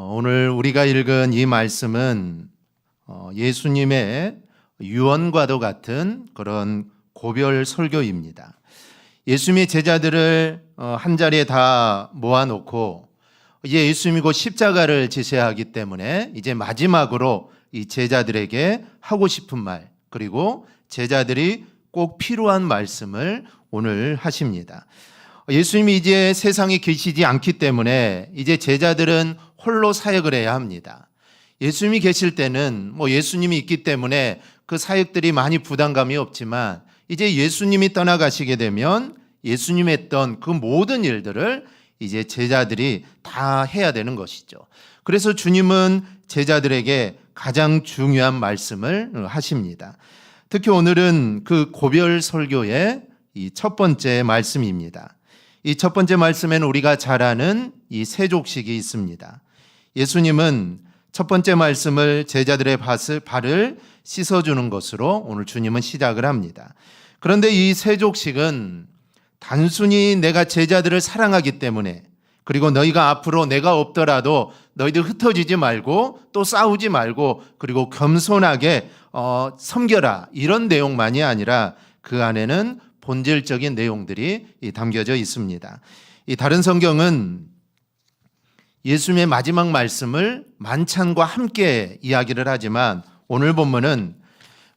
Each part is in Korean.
어, 오늘 우리가 읽은 이 말씀은 어, 예수님의 유언과도 같은 그런 고별 설교입니다. 예수님의 제자들을 어, 한 자리에 다 모아놓고 이제 예수님이 곧 십자가를 지셔야 하기 때문에 이제 마지막으로 이 제자들에게 하고 싶은 말 그리고 제자들이 꼭 필요한 말씀을 오늘 하십니다. 예수님이 이제 세상에 계시지 않기 때문에 이제 제자들은 홀로 사역을 해야 합니다. 예수님이 계실 때는 뭐 예수님이 있기 때문에 그 사역들이 많이 부담감이 없지만 이제 예수님이 떠나가시게 되면 예수님이 했던 그 모든 일들을 이제 제자들이 다 해야 되는 것이죠. 그래서 주님은 제자들에게 가장 중요한 말씀을 하십니다. 특히 오늘은 그 고별 설교의 이 첫 번째 말씀입니다. 이 첫 번째 말씀에는 우리가 잘 아는 이 세족식이 있습니다. 예수님은 첫 번째 말씀을 제자들의 발을 씻어주는 것으로 오늘 주님은 시작을 합니다. 그런데 이 세족식은 단순히 내가 제자들을 사랑하기 때문에 그리고 너희가 앞으로 내가 없더라도 너희들 흩어지지 말고 또 싸우지 말고 그리고 겸손하게 어, 섬겨라 이런 내용만이 아니라 그 안에는 본질적인 내용들이 이 담겨져 있습니다. 이 다른 성경은 예수님의 마지막 말씀을 만찬과 함께 이야기를 하지만 오늘 본문은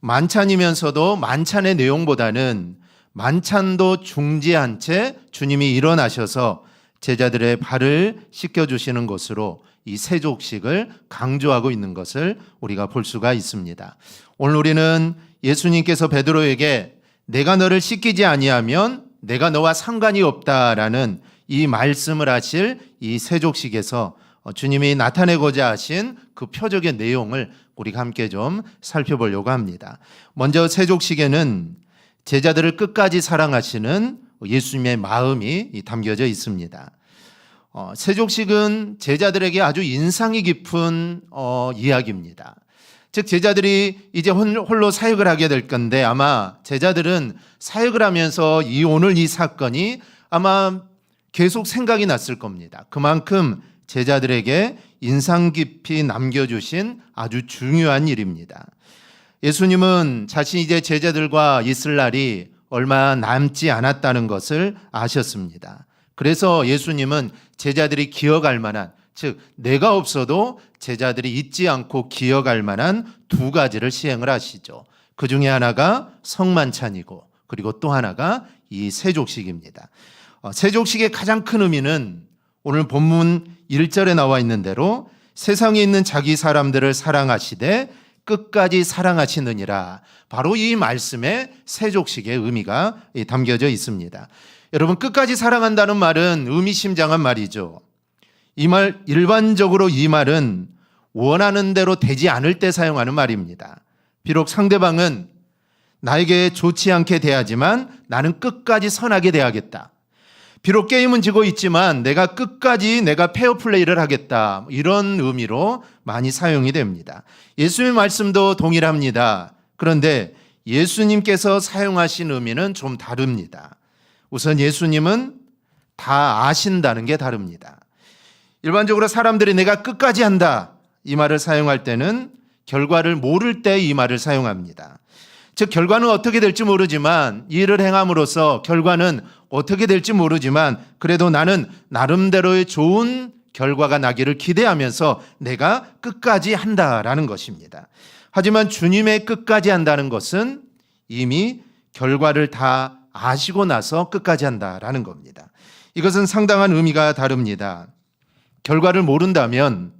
만찬이면서도 만찬의 내용보다는 만찬도 중지한 채 주님이 일어나셔서 제자들의 발을 씻겨 주시는 것으로 이 세족식을 강조하고 있는 것을 우리가 볼 수가 있습니다. 오늘 우리는 예수님께서 베드로에게 내가 너를 씻기지 아니하면 내가 너와 상관이 없다라는 이 말씀을 하실 이 세족식에서 어, 주님이 나타내고자 하신 그 표적의 내용을 우리가 함께 좀 살펴보려고 합니다. 먼저 세족식에는 제자들을 끝까지 사랑하시는 예수님의 마음이 담겨져 있습니다. 어, 세족식은 제자들에게 아주 인상이 깊은 어, 이야기입니다. 즉 제자들이 이제 홀- 홀로 사역을 하게 될 건데 아마 제자들은 사역을 하면서 이 오늘 이 사건이 아마 계속 생각이 났을 겁니다. 그만큼 제자들에게 인상 깊이 남겨주신 아주 중요한 일입니다. 예수님은 자신이 이제 제자들과 있을 날이 얼마 남지 않았다는 것을 아셨습니다. 그래서 예수님은 제자들이 기억할 만한, 즉, 내가 없어도 제자들이 잊지 않고 기억할 만한 두 가지를 시행을 하시죠. 그 중에 하나가 성만찬이고, 그리고 또 하나가 이 세족식입니다. 어, 세족식의 가장 큰 의미는 오늘 본문 1절에 나와 있는 대로 세상에 있는 자기 사람들을 사랑하시되 끝까지 사랑하시느니라. 바로 이 말씀에 세족식의 의미가 담겨져 있습니다. 여러분, 끝까지 사랑한다는 말은 의미심장한 말이죠. 이 말, 일반적으로 이 말은 원하는 대로 되지 않을 때 사용하는 말입니다. 비록 상대방은 나에게 좋지 않게 대하지만 나는 끝까지 선하게 대하겠다. 비록 게임은 지고 있지만 내가 끝까지 내가 페어플레이를 하겠다. 이런 의미로 많이 사용이 됩니다. 예수님의 말씀도 동일합니다. 그런데 예수님께서 사용하신 의미는 좀 다릅니다. 우선 예수님은 다 아신다는 게 다릅니다. 일반적으로 사람들이 내가 끝까지 한다. 이 말을 사용할 때는 결과를 모를 때 이 말을 사용합니다. 즉 결과는 어떻게 될지 모르지만 이 일을 행함으로써 결과는 어떻게 될지 모르지만 그래도 나는 나름대로의 좋은 결과가 나기를 기대하면서 내가 끝까지 한다라는 것입니다. 하지만 주님의 끝까지 한다는 것은 이미 결과를 다 아시고 나서 끝까지 한다라는 겁니다. 이것은 상당한 의미가 다릅니다. 결과를 모른다면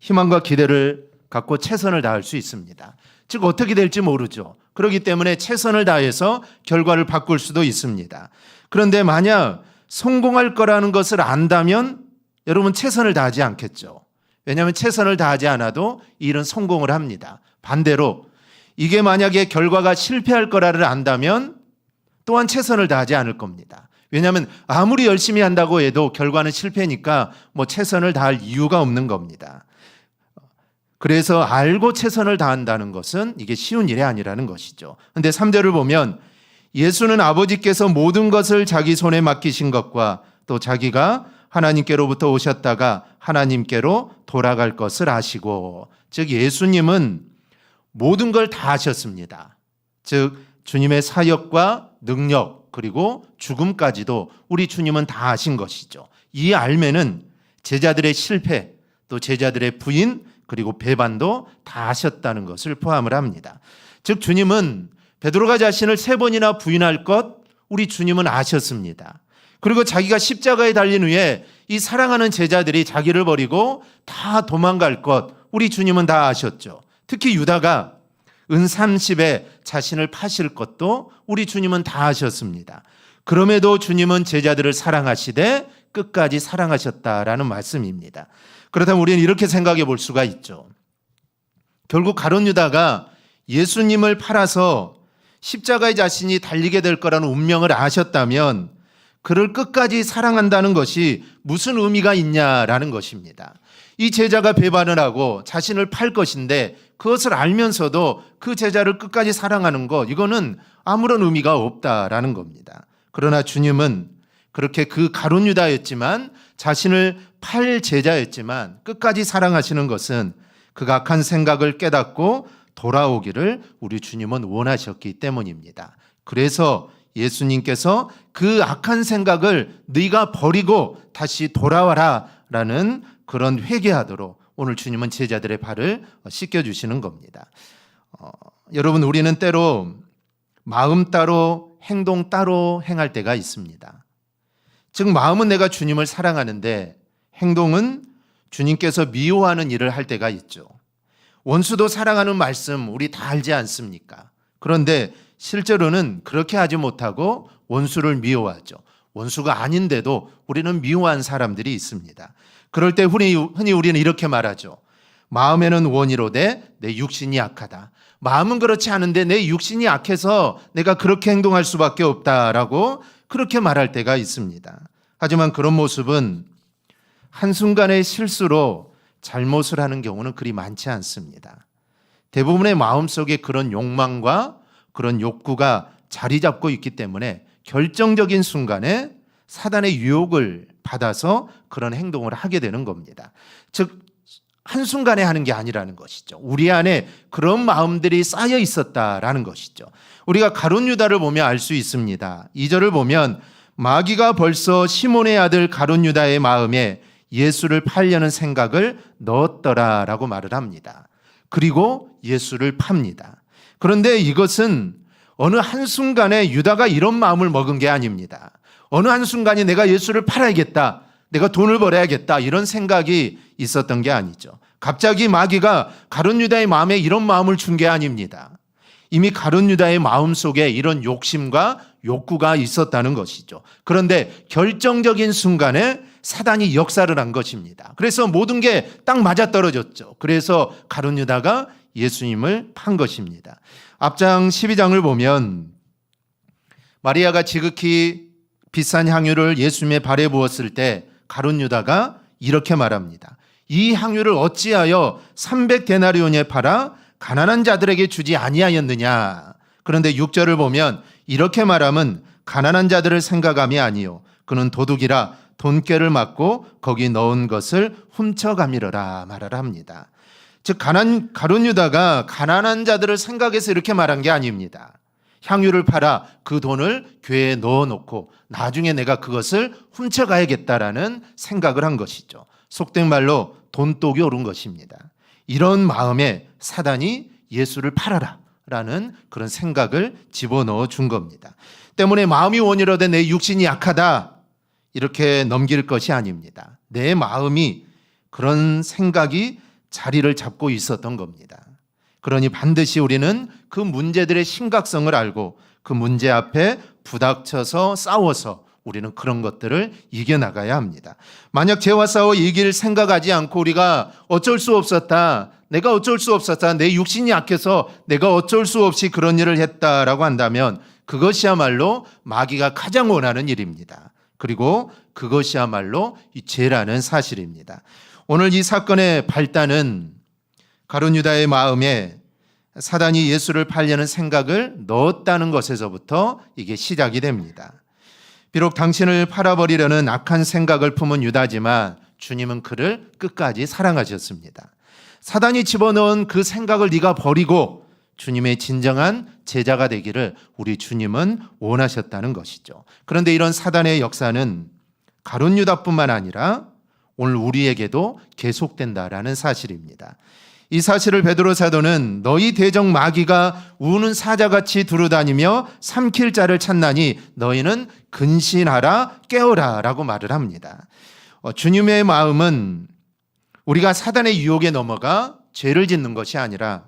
희망과 기대를 갖고 최선을 다할 수 있습니다. 즉 어떻게 될지 모르죠. 그렇기 때문에 최선을 다해서 결과를 바꿀 수도 있습니다. 그런데 만약 성공할 거라는 것을 안다면 여러분 최선을 다하지 않겠죠. 왜냐하면 최선을 다하지 않아도 이 일은 성공을 합니다. 반대로 이게 만약에 결과가 실패할 거라를 안다면 또한 최선을 다하지 않을 겁니다. 왜냐하면 아무리 열심히 한다고 해도 결과는 실패니까 뭐 최선을 다할 이유가 없는 겁니다. 그래서 알고 최선을 다한다는 것은 이게 쉬운 일이 아니라는 것이죠. 근데 3절을 보면 예수는 아버지께서 모든 것을 자기 손에 맡기신 것과 또 자기가 하나님께로부터 오셨다가 하나님께로 돌아갈 것을 아시고 즉 예수님은 모든 걸 다 하셨습니다. 즉 주님의 사역과 능력 그리고 죽음까지도 우리 주님은 다 하신 것이죠. 이 알매는 제자들의 실패 또 제자들의 부인 그리고 배반도 다 하셨다는 것을 포함을 합니다. 즉 주님은 베드로가 자신을 세 번이나 부인할 것 우리 주님은 아셨습니다. 그리고 자기가 십자가에 달린 후에 이 사랑하는 제자들이 자기를 버리고 다 도망갈 것 우리 주님은 다 아셨죠. 특히 유다가 은 30에 자신을 파실 것도 우리 주님은 다 아셨습니다. 그럼에도 주님은 제자들을 사랑하시되 끝까지 사랑하셨다라는 말씀입니다. 그렇다면 우리는 이렇게 생각해 볼 수가 있죠. 결국 가론 유다가 예수님을 팔아서 십자가에 자신이 달리게 될 거라는 운명을 아셨다면 그를 끝까지 사랑한다는 것이 무슨 의미가 있냐라는 것입니다. 이 제자가 배반을 하고 자신을 팔 것인데 그것을 알면서도 그 제자를 끝까지 사랑하는 것, 이거는 아무런 의미가 없다라는 겁니다. 그러나 주님은 그렇게 그 가론 유다였지만 자신을 팔 제자였지만 끝까지 사랑하시는 것은 그 악한 생각을 깨닫고 돌아오기를 우리 주님은 원하셨기 때문입니다. 그래서 예수님께서 그 악한 생각을 네가 버리고 다시 돌아와라라는 그런 회개하도록 오늘 주님은 제자들의 발을 씻겨 주시는 겁니다. 어, 여러분 우리는 때로 마음 따로 행동 따로 행할 때가 있습니다. 즉 마음은 내가 주님을 사랑하는데 행동은 주님께서 미워하는 일을 할 때가 있죠. 원수도 사랑하는 말씀 우리 다 알지 않습니까? 그런데 실제로는 그렇게 하지 못하고 원수를 미워하죠. 원수가 아닌데도 우리는 미워한 사람들이 있습니다. 그럴 때 흔히, 우리는 이렇게 말하죠. 마음에는 원이로되 내 육신이 약하다. 마음은 그렇지 않은데 내 육신이 약해서 내가 그렇게 행동할 수밖에 없다라고 그렇게 말할 때가 있습니다. 하지만 그런 모습은 한순간의 실수로 잘못을 하는 경우는 그리 많지 않습니다. 대부분의 마음속에 그런 욕망과 그런 욕구가 자리 잡고 있기 때문에 결정적인 순간에 사단의 유혹을 받아서 그런 행동을 하게 되는 겁니다. 즉, 한순간에 하는 게 아니라는 것이죠. 우리 안에 그런 마음들이 쌓여 있었다라는 것이죠. 우리가 가론 유다를 보면 알 수 있습니다. 2절을 보면 마귀가 벌써 시몬의 아들 가론 유다의 마음에 예수를 팔려는 생각을 넣었더라라고 말을 합니다. 그리고 예수를 팝니다. 그런데 이것은 어느 한순간에 유다가 이런 마음을 먹은 게 아닙니다. 어느 한순간에 내가 예수를 팔아야겠다. 내가 돈을 벌어야겠다. 이런 생각이 있었던 게 아니죠. 갑자기 마귀가 가론 유다의 마음에 이런 마음을 준 게 아닙니다. 이미 가론 유다의 마음 속에 이런 욕심과 욕구가 있었다는 것이죠. 그런데 결정적인 순간에 사단이 역사를 한 것입니다. 그래서 모든 게 딱 맞아떨어졌죠. 그래서 가론 유다가 예수님을 판 것입니다. 앞장 12장을 보면 마리아가 지극히 비싼 향유를 예수님의 발에 부었을 때 가론 유다가 이렇게 말합니다. 이 향유를 어찌하여 300데나리온에 팔아 가난한 자들에게 주지 아니하였느냐. 그런데 6절을 보면 이렇게 말함은 가난한 자들을 생각함이 아니요 그는 도둑이라 돈깨를 맞고 거기 넣은 것을 훔쳐가미러라 말하라 합니다. 즉 가난 가론 유다가 가난한 자들을 생각해서 이렇게 말한 게 아닙니다. 향유를 팔아 그 돈을 교회에 넣어 놓고 나중에 내가 그것을 훔쳐가야겠다라는 생각을 한 것이죠. 속된 말로 돈독이 오른 것입니다. 이런 마음에 사단이 예수를 팔아라 라는 그런 생각을 집어넣어 준 겁니다. 때문에 마음이 원이로되 내 육신이 약하다 이렇게 넘길 것이 아닙니다. 내 마음이 그런 생각이 자리를 잡고 있었던 겁니다. 그러니 반드시 우리는 그 문제들의 심각성을 알고 그 문제 앞에 부닥쳐서 싸워서 우리는 그런 것들을 이겨나가야 합니다. 만약 죄와 싸워 이길 생각하지 않고 우리가 어쩔 수 없었다. 내가 어쩔 수 없었다. 내 육신이 약해서 내가 어쩔 수 없이 그런 일을 했다라고 한다면 그것이야말로 마귀가 가장 원하는 일입니다. 그리고 그것이야말로 이 죄라는 사실입니다. 오늘 이 사건의 발단은 가룟 유다의 마음에 사단이 예수를 팔려는 생각을 넣었다는 것에서부터 이게 시작이 됩니다. 비록 당신을 팔아버리려는 악한 생각을 품은 유다지만 주님은 그를 끝까지 사랑하셨습니다. 사단이 집어넣은 그 생각을 네가 버리고 주님의 진정한 제자가 되기를 우리 주님은 원하셨다는 것이죠. 그런데 이런 사단의 역사는 가론 유다뿐만 아니라 오늘 우리에게도 계속된다라는 사실입니다. 이 사실을 베드로 사도는 너희 대적 마귀가 우는 사자같이 두루다니며 삼킬 자를 찾나니 너희는 근신하라 깨어라라고 말을 합니다. 어, 주님의 마음은 우리가 사단의 유혹에 넘어가 죄를 짓는 것이 아니라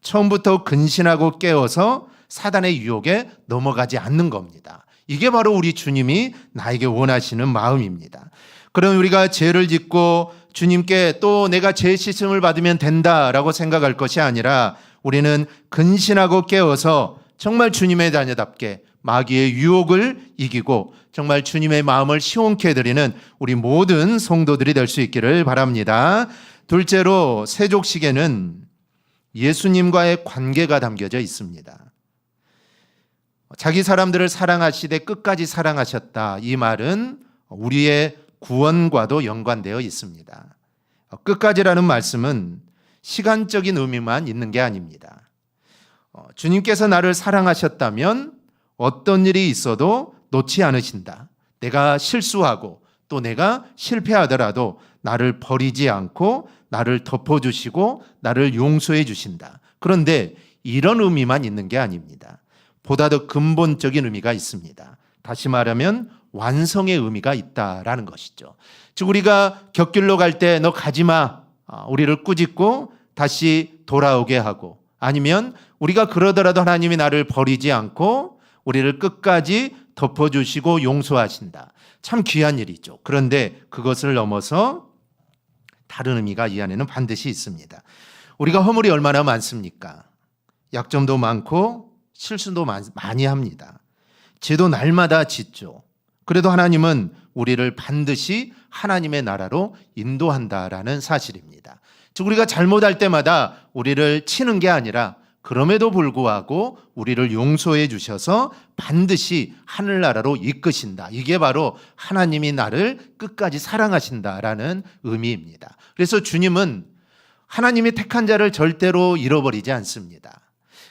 처음부터 근신하고 깨어서 사단의 유혹에 넘어가지 않는 겁니다. 이게 바로 우리 주님이 나에게 원하시는 마음입니다. 그럼 우리가 죄를 짓고 주님께 또 내가 죄 씻음을 받으면 된다라고 생각할 것이 아니라 우리는 근신하고 깨어서 정말 주님의 자녀답게 마귀의 유혹을 이기고 정말 주님의 마음을 시원케 해드리는 우리 모든 성도들이 될 수 있기를 바랍니다. 둘째로 세족식에는 예수님과의 관계가 담겨져 있습니다. 자기 사람들을 사랑하시되 끝까지 사랑하셨다. 이 말은 우리의 구원과도 연관되어 있습니다. 끝까지라는 말씀은 시간적인 의미만 있는 게 아닙니다. 어, 주님께서 나를 사랑하셨다면 어떤 일이 있어도 놓지 않으신다. 내가 실수하고 또 내가 실패하더라도 나를 버리지 않고 나를 덮어주시고 나를 용서해 주신다. 그런데 이런 의미만 있는 게 아닙니다. 보다 더 근본적인 의미가 있습니다. 다시 말하면 완성의 의미가 있다라는 것이죠. 즉 우리가 곁길로 갈 때 너 가지 마. 아, 우리를 꾸짖고 다시 돌아오게 하고 아니면 우리가 그러더라도 하나님이 나를 버리지 않고 우리를 끝까지 덮어주시고 용서하신다. 참 귀한 일이죠. 그런데 그것을 넘어서 다른 의미가 이 안에는 반드시 있습니다. 우리가 허물이 얼마나 많습니까? 약점도 많고 실수도 많이 합니다. 죄도 날마다 짓죠. 그래도 하나님은 우리를 반드시 하나님의 나라로 인도한다라는 사실입니다. 즉 우리가 잘못할 때마다 우리를 치는 게 아니라 그럼에도 불구하고 우리를 용서해 주셔서 반드시 하늘나라로 이끄신다. 이게 바로 하나님이 나를 끝까지 사랑하신다라는 의미입니다. 그래서 주님은 하나님이 택한 자를 절대로 잃어버리지 않습니다.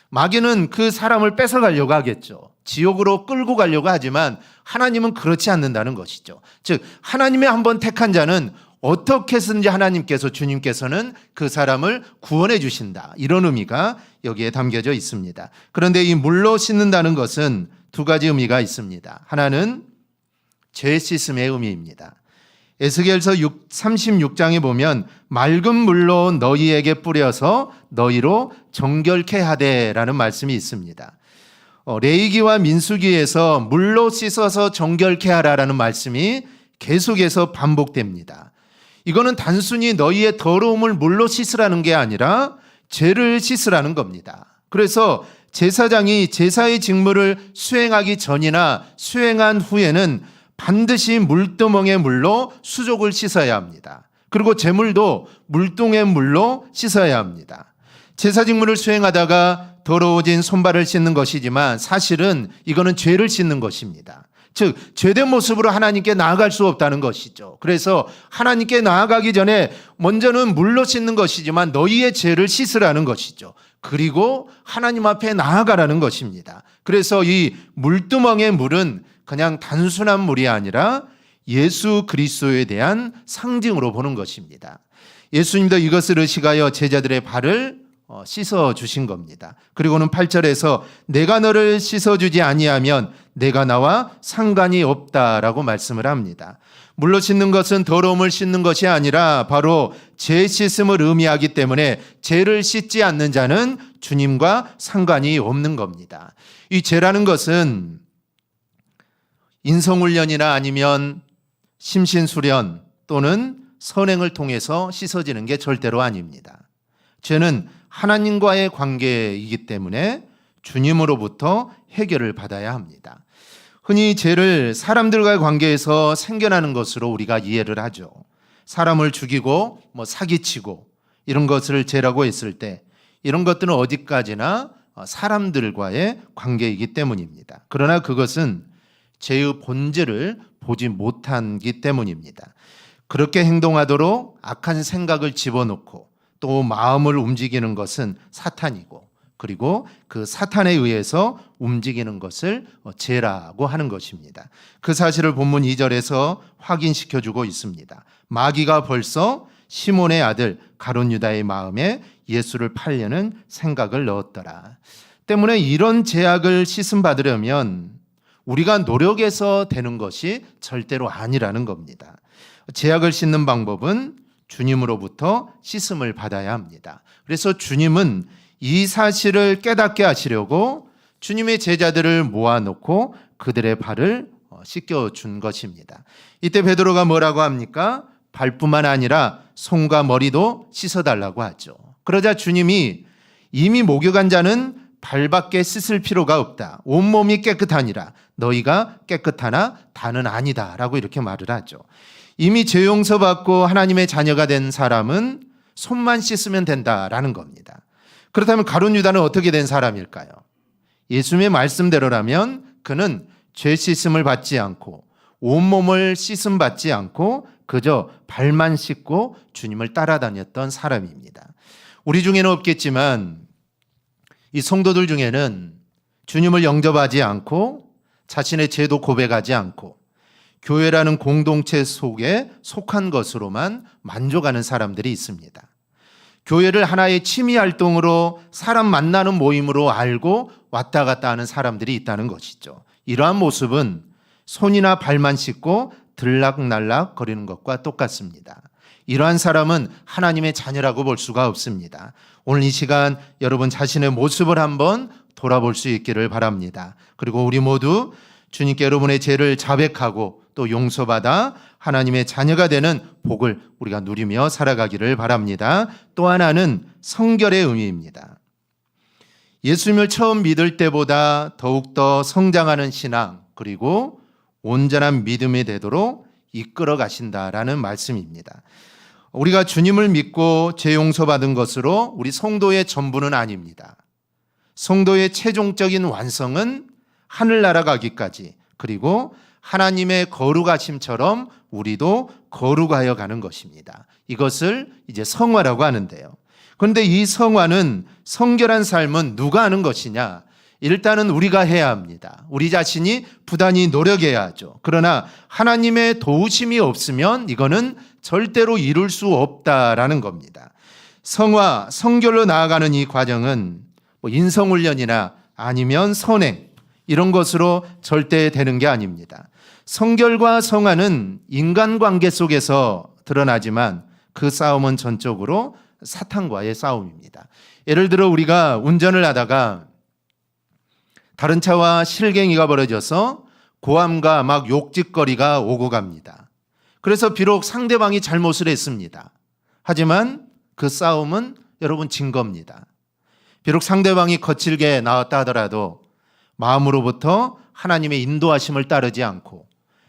마귀는 그 사람을 뺏어가려고 하겠죠. 지옥으로 끌고 가려고 하지만 하나님은 그렇지 않는다는 것이죠. 즉, 하나님의 한번 택한 자는 어떻게 든지 하나님께서 주님께서는 그 사람을 구원해 주신다. 이런 의미가 여기에 담겨져 있습니다. 그런데 이 물로 씻는다는 것은 두 가지 의미가 있습니다. 하나는 죄 씻음의 의미입니다. 에스겔서 36장에 보면 맑은 물로 너희에게 뿌려서 너희로 정결케 하되라는 말씀이 있습니다. 어, 레이기와 민수기에서 물로 씻어서 정결케 하라라는 말씀이 계속해서 반복됩니다. 이거는 단순히 너희의 더러움을 물로 씻으라는 게 아니라 죄를 씻으라는 겁니다. 그래서 제사장이 제사의 직무를 수행하기 전이나 수행한 후에는 반드시 물두멍의 물로 수족을 씻어야 합니다. 그리고 재물도 물동의 물로 씻어야 합니다. 제사 직무를 수행하다가 더러워진 손발을 씻는 것이지만 사실은 이거는 죄를 씻는 것입니다. 즉, 죄된 모습으로 하나님께 나아갈 수 없다는 것이죠. 그래서 하나님께 나아가기 전에 먼저는 물로 씻는 것이지만 너희의 죄를 씻으라는 것이죠. 그리고 하나님 앞에 나아가라는 것입니다. 그래서 이 물두멍의 물은 그냥 단순한 물이 아니라 예수 그리스도에 대한 상징으로 보는 것입니다. 예수님도 이것을 의식하여 제자들의 발을 어, 씻어 주신 겁니다. 그리고는 8절에서 내가 너를 씻어 주지 아니하면 내가 나와 상관이 없다라고 말씀을 합니다. 물로 씻는 것은 더러움을 씻는 것이 아니라 바로 죄 씻음을 의미하기 때문에 죄를 씻지 않는 자는 주님과 상관이 없는 겁니다. 이 죄라는 것은 인성훈련이나 아니면 심신수련 또는 선행을 통해서 씻어지는 게 절대로 아닙니다. 죄는 하나님과의 관계이기 때문에 주님으로부터 해결을 받아야 합니다. 흔히 죄를 사람들과의 관계에서 생겨나는 것으로 우리가 이해를 하죠. 사람을 죽이고 뭐 사기치고 이런 것을 죄라고 했을 때 이런 것들은 어디까지나 사람들과의 관계이기 때문입니다. 그러나 그것은 죄의 본질을 보지 못한기 때문입니다. 그렇게 행동하도록 악한 생각을 집어넣고 또 마음을 움직이는 것은 사탄이고 그리고 그 사탄에 의해서 움직이는 것을 어, 죄라고 하는 것입니다. 그 사실을 본문 2절에서 확인시켜 주고 있습니다. 마귀가 벌써 시몬의 아들 가론 유다의 마음에 예수를 팔려는 생각을 넣었더라. 때문에 이런 제약을 씻음 받으려면 우리가 노력해서 되는 것이 절대로 아니라는 겁니다. 제약을 씻는 방법은 주님으로부터 씻음을 받아야 합니다. 그래서 주님은 이 사실을 깨닫게 하시려고 주님의 제자들을 모아놓고 그들의 발을 어, 씻겨 준 것입니다. 이때 베드로가 뭐라고 합니까? 발뿐만 아니라 손과 머리도 씻어 달라고 하죠. 그러자 주님이 이미 목욕한 자는 발밖에 씻을 필요가 없다. 온몸이 깨끗하니라. 너희가 깨끗하나 다는 아니다. 라고 이렇게 말을 하죠. 이미 죄 용서받고 하나님의 자녀가 된 사람은 손만 씻으면 된다라는 겁니다. 그렇다면 가룟 유다는 어떻게 된 사람일까요? 예수님의 말씀대로라면 그는 죄 씻음을 받지 않고 온몸을 씻음 받지 않고 그저 발만 씻고 주님을 따라다녔던 사람입니다. 우리 중에는 없겠지만 이 성도들 중에는 주님을 영접하지 않고 자신의 죄도 고백하지 않고 교회라는 공동체 속에 속한 것으로만 만족하는 사람들이 있습니다. 교회를 하나의 취미 활동으로 사람 만나는 모임으로 알고 왔다 갔다 하는 사람들이 있다는 것이죠. 이러한 모습은 손이나 발만 씻고 들락날락 거리는 것과 똑같습니다. 이러한 사람은 하나님의 자녀라고 볼 수가 없습니다. 오늘 이 시간 여러분 자신의 모습을 한번 돌아볼 수 있기를 바랍니다. 그리고 우리 모두 주님께 여러분의 죄를 자백하고 또 용서받아 하나님의 자녀가 되는 복을 우리가 누리며 살아가기를 바랍니다. 또 하나는 성결의 의미입니다. 예수님을 처음 믿을 때보다 더욱더 성장하는 신앙 그리고 온전한 믿음이 되도록 이끌어 가신다라는 말씀입니다. 우리가 주님을 믿고 죄 용서받은 것으로 우리 성도의 전부는 아닙니다. 성도의 최종적인 완성은 하늘나라 가기까지 그리고 하나님의 거룩하심처럼 우리도 거룩하여 가는 것입니다. 이것을 이제 성화라고 하는데요. 그런데 이 성화는 성결한 삶은 누가 하는 것이냐? 일단은 우리가 해야 합니다. 우리 자신이 부단히 노력해야 하죠. 그러나 하나님의 도우심이 없으면 이거는 절대로 이룰 수 없다라는 겁니다. 성화, 성결로 나아가는 이 과정은 뭐 인성훈련이나 아니면 선행, 이런 것으로 절대 되는 게 아닙니다. 성결과 성화는 인간관계 속에서 드러나지만 그 싸움은 전적으로 사탄과의 싸움입니다. 예를 들어 우리가 운전을 하다가 다른 차와 실갱이가 벌어져서 고함과 막 욕짓거리가 오고 갑니다. 그래서 비록 상대방이 잘못을 했습니다. 하지만 그 싸움은 여러분 진 겁니다. 비록 상대방이 거칠게 나왔다 하더라도 마음으로부터 하나님의 인도하심을 따르지 않고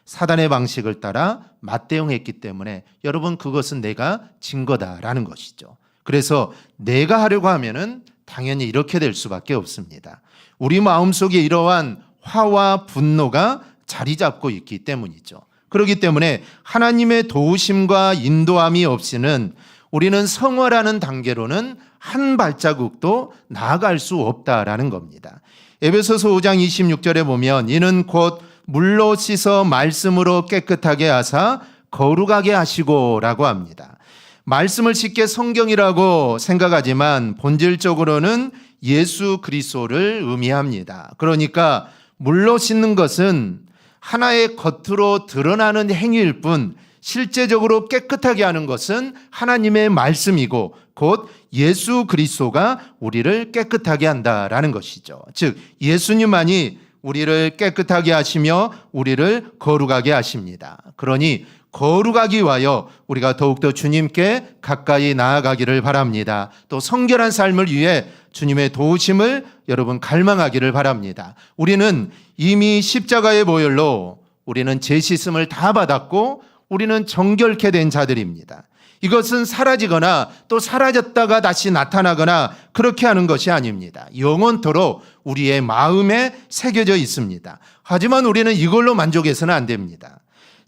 사단의 방식을 따라 맞대응했기 때문에 여러분 그것은 내가 진 거다라는 것이죠. 그래서 내가 하려고 하면은 당연히 이렇게 될 수밖에 없습니다. 우리 마음속에 이러한 화와 분노가 자리 잡고 있기 때문이죠. 그렇기 때문에 하나님의 도우심과 인도함이 없이는 우리는 성화라는 단계로는 한 발자국도 나아갈 수 없다라는 겁니다. 에베소서 5장 26절에 보면 이는 곧 물로 씻어 말씀으로 깨끗하게 하사 거룩하게 하시고라고 합니다. 말씀을 쉽게 성경이라고 생각하지만 본질적으로는 예수 그리스도를 의미합니다. 그러니까 물로 씻는 것은 하나의 겉으로 드러나는 행위일 뿐 실제적으로 깨끗하게 하는 것은 하나님의 말씀이고 곧 예수 그리스도가 우리를 깨끗하게 한다라는 것이죠. 즉 예수님만이 우리를 깨끗하게 하시며 우리를 거룩하게 하십니다. 그러니 거룩하기 위하여 우리가 더욱더 주님께 가까이 나아가기를 바랍니다. 또 성결한 삶을 위해 주님의 도우심을 여러분 갈망하기를 바랍니다. 우리는 이미 십자가의 보혈로 우리는 제 씻음을 다 받았고 우리는 정결케 된 자들입니다. 이것은 사라지거나 또 사라졌다가 다시 나타나거나 그렇게 하는 것이 아닙니다. 영원토록 우리의 마음에 새겨져 있습니다. 하지만 우리는 이걸로 만족해서는 안 됩니다.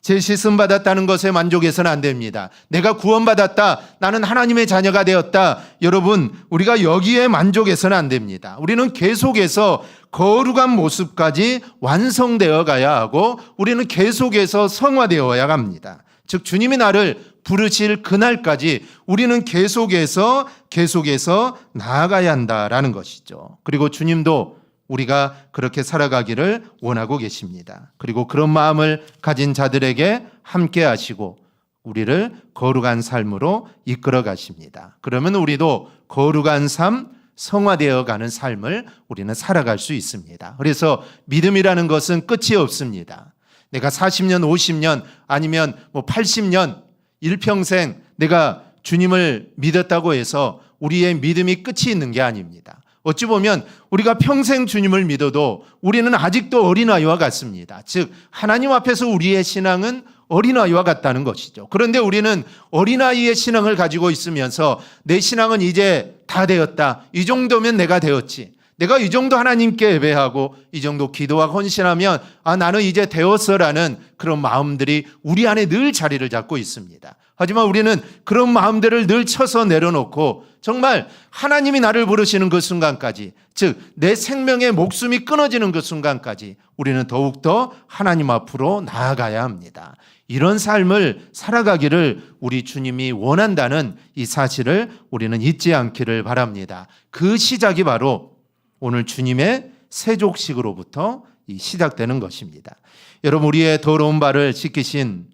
제 씻음 받았다는 것에 만족해서는 안 됩니다. 내가 구원받았다. 나는 하나님의 자녀가 되었다. 여러분, 우리가 여기에 만족해서는 안 됩니다. 우리는 계속해서 거룩한 모습까지 완성되어 가야 하고 우리는 계속해서 성화되어야 합니다. 즉 주님이 나를 부르실 그날까지 우리는 계속해서 계속해서 나아가야 한다라는 것이죠. 그리고 주님도 우리가 그렇게 살아가기를 원하고 계십니다. 그리고 그런 마음을 가진 자들에게 함께 하시고 우리를 거룩한 삶으로 이끌어 가십니다. 그러면 우리도 거룩한 삶, 성화되어 가는 삶을 우리는 살아갈 수 있습니다. 그래서 믿음이라는 것은 끝이 없습니다. 내가 40년, 50년 아니면 뭐 80년 일평생 내가 주님을 믿었다고 해서 우리의 믿음이 끝이 있는 게 아닙니다. 어찌 보면 우리가 평생 주님을 믿어도 우리는 아직도 어린아이와 같습니다. 즉, 하나님 앞에서 우리의 신앙은 어린아이와 같다는 것이죠. 그런데 우리는 어린아이의 신앙을 가지고 있으면서 내 신앙은 이제 다 되었다. 이 정도면 내가 되었지. 내가 이 정도 하나님께 예배하고 이 정도 기도와 헌신하면 아 나는 이제 되었어라는 그런 마음들이 우리 안에 늘 자리를 잡고 있습니다. 하지만 우리는 그런 마음들을 늘 쳐서 내려놓고 정말 하나님이 나를 부르시는 그 순간까지 즉 내 생명의 목숨이 끊어지는 그 순간까지 우리는 더욱더 하나님 앞으로 나아가야 합니다. 이런 삶을 살아가기를 우리 주님이 원한다는 이 사실을 우리는 잊지 않기를 바랍니다. 그 시작이 바로 오늘 주님의 세족식으로부터 이 시작되는 것입니다. 여러분 우리의 더러운 발을 씻기신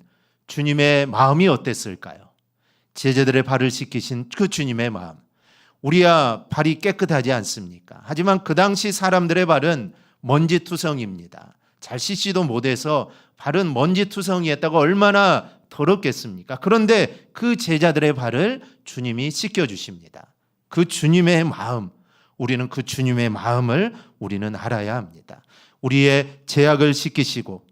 주님의 마음이 어땠을까요? 제자들의 발을 씻기신 그 주님의 마음. 우리야 발이 깨끗하지 않습니까? 하지만 그 당시 사람들의 발은 먼지투성입니다. 잘 씻지도 못해서 발은 먼지투성이었다고 얼마나 더럽겠습니까? 그런데 그 제자들의 발을 주님이 씻겨주십니다. 그 주님의 마음, 우리는 그 주님의 마음을 우리는 알아야 합니다. 우리의 제약을 씻기시고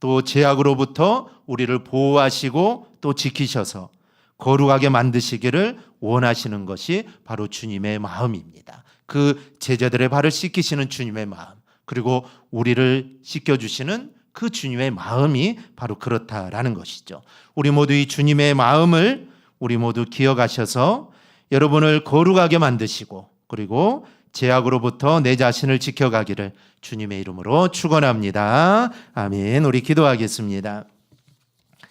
또 제약으로부터 우리를 보호하시고 또 지키셔서 거룩하게 만드시기를 원하시는 것이 바로 주님의 마음입니다. 그 제자들의 발을 씻기시는 주님의 마음, 그리고 우리를 씻겨주시는 그 주님의 마음이 바로 그렇다라는 것이죠. 우리 모두 이 주님의 마음을 우리 모두 기억하셔서 여러분을 거룩하게 만드시고 그리고 제약으로부터 내 자신을 지켜가기를 주님의 이름으로 축원합니다. 아멘. 우리 기도하겠습니다.